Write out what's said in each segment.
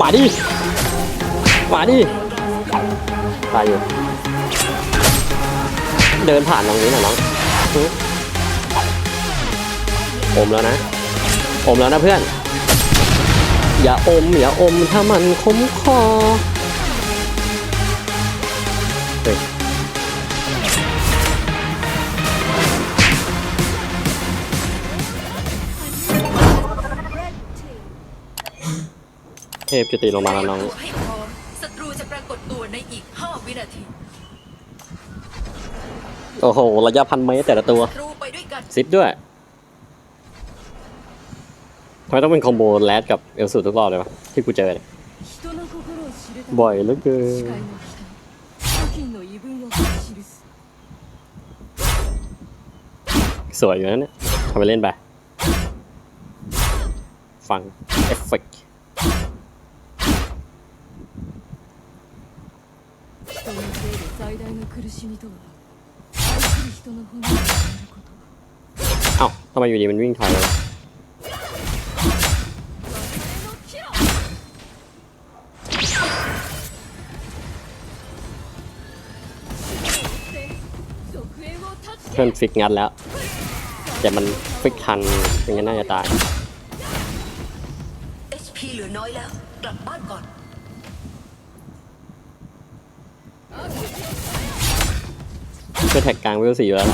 มาดิ มาดิ ตายอยู่ เดินผ่านตรงนี้หน่อยน้องหึอมแล้วนะ อมแล้วนะเพื่อน อย่าอม อย่าอมถ้ามันคมคอเฮ้ย เทพจะตีลงมาแล้วน้อง ให้พร้อมศัตรูจะปรากฏตัวในอีก 5 วินาที โอ้โห ระยะพันเมตรแต่ละตัว ศัตรูไปด้วยกัน ซิปด้วยทำไมต้องเป็นคอมโบแรดกับเอลสูทุกรอบเลยวะที่กูเจอเนี่ย 人の心を知るため บ่อยเหลือเกิน 視界の光付近の異文を記す สวยอยู่นะเนี่ยทำไปเล่นไป ฟัง เอฟเฟกต์ で最大の苦しみとは愛する人の骨を触ること เอ้าทำไมอยู่ดีมันวิ่งถอยเลยวะเพื่อนฟิกงัดแล้ว แต่มันฟิกทันเป็นงั้นน่าจะตาย HP เหลือน้อยแล้ว กลับบ้านก่อน ก็แท็กกลางเวลสีแล้ว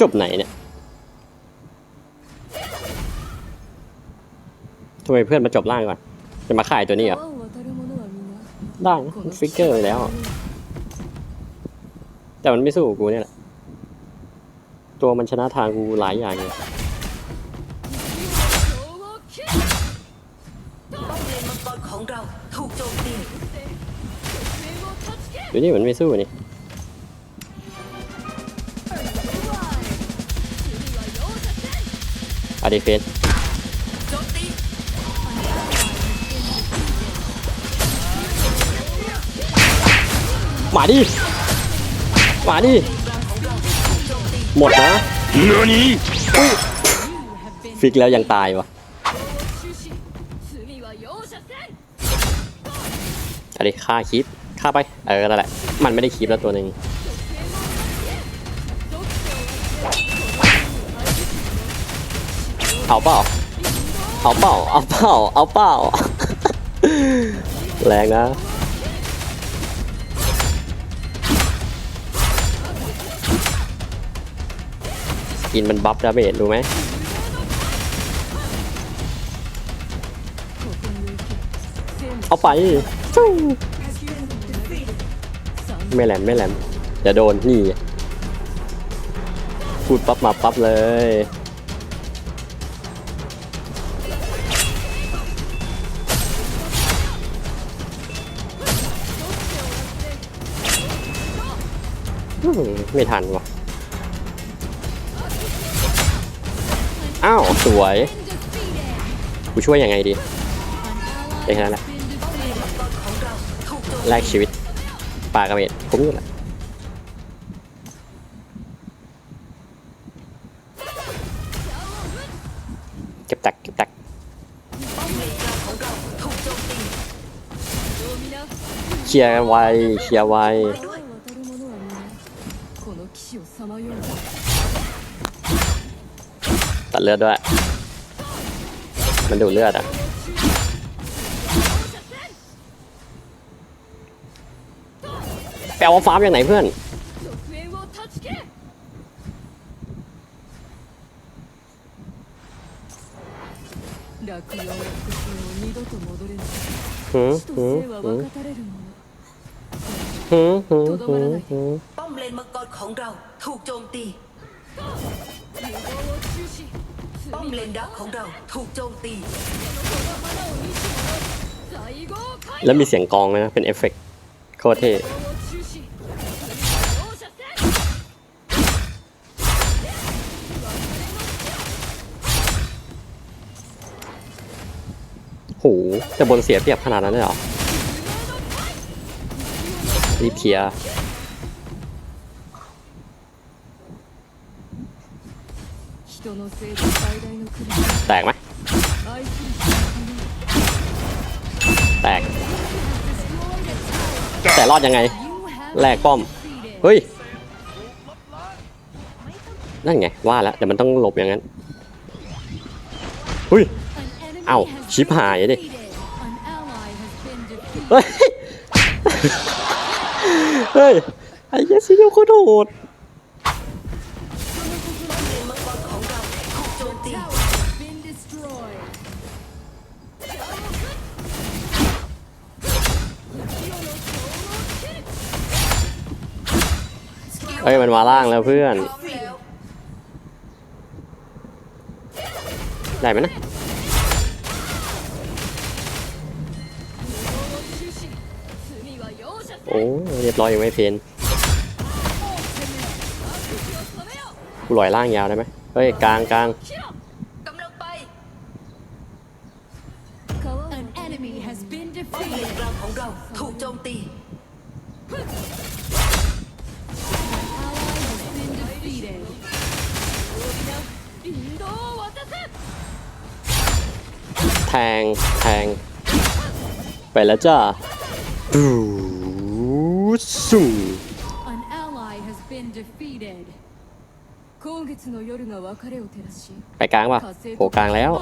จบไหนเนี่ยทำไมเพื่อนมาจบล่างก่อน จะมาขายตัวนี้เหรอ ได้ฟิกเกอร์ไปแล้ว แต่มันไม่สู้กูเนี่ยแหละ ตัวมันชนะทางกูหลายอย่างเลยอยู่นี่มันไม่สู้นี่อะดีเฟนมาดิ มาดิหมดนะเนื้อนี้ฟิกแล้วยังตายวะอะไรฆ่าคลิปฆ่าไป เออแล้วแหละ มันไม่ได้คลิปแล้วตัวหนึ่งเอาเปล่า เอาเปล่า เอาเปล่า เอาเปล่า แรงนะ กินมันบัฟดาเมจรู้ไหมเอาไปไม่แหลมไม่แหลมอย่าโดนนี่พูดปั๊บมาปั๊บเลยไม่ทันวะ สวย กูช่วยยังไงดีเป็นแค่นั้นแหละแลกชีวิตปากระเบดคุ้มอยู่แหละเก็บตักเก็บตักเคลียร์ไวเคลียร์ไวัดเลือดด้วย มันดูเลือดอะแปลว่าฟาร์มอย่างไหนเพื่อนหืมหืมหืมหืมหืมหืมป้อมเลนมังกรของเราถูกโจมตี ป้อมเลนดักของเราถูกโจมตีแล้วมีเสียงกองเลยนะ เป็นเอฟเฟกต์โคตรเท่โหแต่บนเสียเปรียบขนาดนั้นเลยเหรอรีเพีย 人のせいで最大の苦しみ แตกไหม 愛する人のために แตก แต่รอดยังไง You have แลกป้อม defeated เฮ้ย นั่นไง ว่าแล้วเดี๋ยวมันต้องหลบอย่างนั้นเฮ้ย An enemy เอ้า has ชิปหายดิ defeated. An ally has been defeated. เฮ้ย เฮ้ย ไอ้เหี้ยซิโยโคตรโหด เฮ้ยมันมาล่างแล้วเพื่อน ได้ไหมนะโอ้เรียบร้อยยังไม่เพนกูลอยล่างยาวได้ไหมเฮ้ยกลางกลางของถูกโจมตี แทง แทง ไปแล้วจ้าบูสูไปกลางป่ะโผกลางแล้ว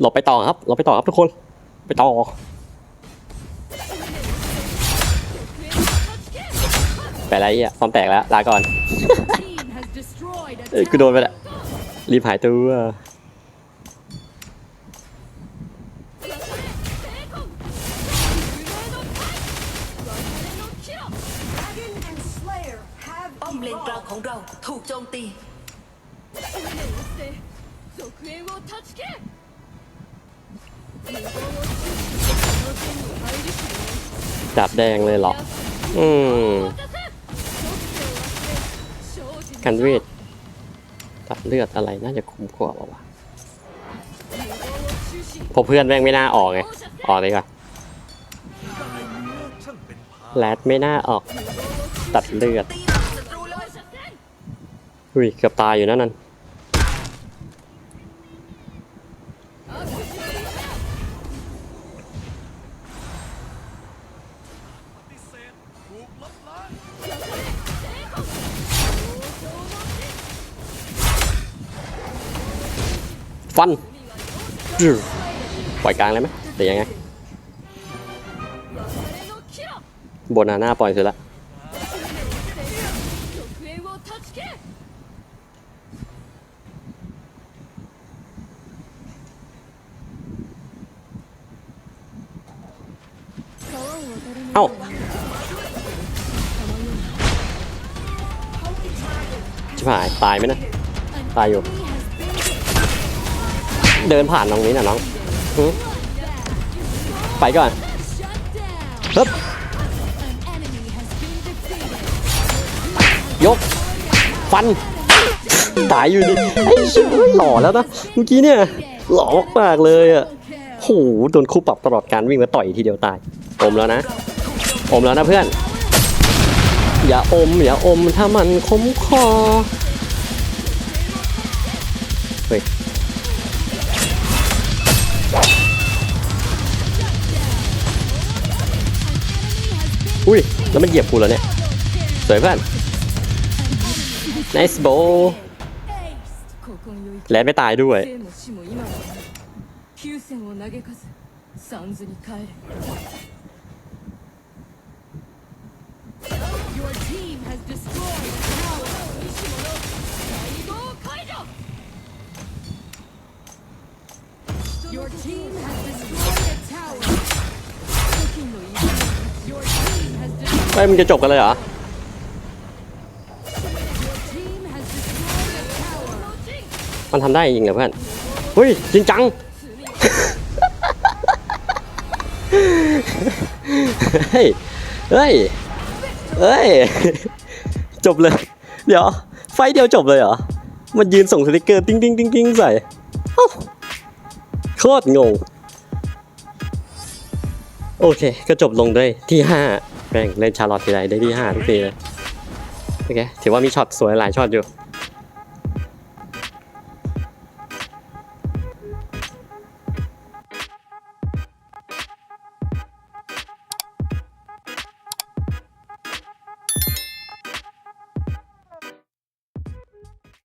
หลบไปต่อครับหลบไปต่อครับทุกคน ไปต่อ ไปไรอะความแตกแล้ว ลาก่อน เอ้ยกูโดนไปละรีบหายตัว อของเราถูกโจมตีดาบแดงเลยเหรอ อืม กันเวทตัดเลือดอะไรน่าจะคุ้มกว่าวะพอเพื่อนแม่งไม่น่าออกไง ออกเลยก่อนแรดไม่น่าออก ตัดเลือด อุ้ยเกือบตายอยู่นั่นนั่นฟันปล่อยกลางเลยไหมแต่ยังไงบนหน้าปล่อยเสร็จแล้ว ตายไหมนะ ตายอยู่ เดินผ่านตรงนี้น่ะน้อง ไปก่อนปึ๊บยก ฟัน ตายอยู่ดิไอ้เชื่หล่อแล้วนะ เมื่อกี้เนี่ย หล่อมากเลยอะโหโดนคู่ปรับตลอดการวิ่งมาต่อยทีเดียวตาย อมแล้วนะ อมแล้วนะเพื่อน อย่าอม อย่าอมถ้ามันคมคอ เฮ้ยอุ้ย แล้วมันเหยียบกูแล้วเนี่ย สวยเพื่อน nice ball แลนไม่ตายด้วย Your. Your มันจะจบกันเลยเหรอมันทำได้จริงเหรอเพื่อนเฮ้ยจริงจัง เฮ้ย เฮ้ย เฮ้ย จบเลย เดี๋ยว ไฟเดียวจบเลยเหรอ มันยืนส่งสติกเกอร์ ติ้งติ้งติ้งติ้งใส่ โคตรงง โอเค ก็จบลงด้วยที่ 5แม่งเล่นชาร์ลอตทีไรได้ที่ 5 ทุกทีเลย โอเค ถือว่ามีช็อตสวยหลายช็อตอยู่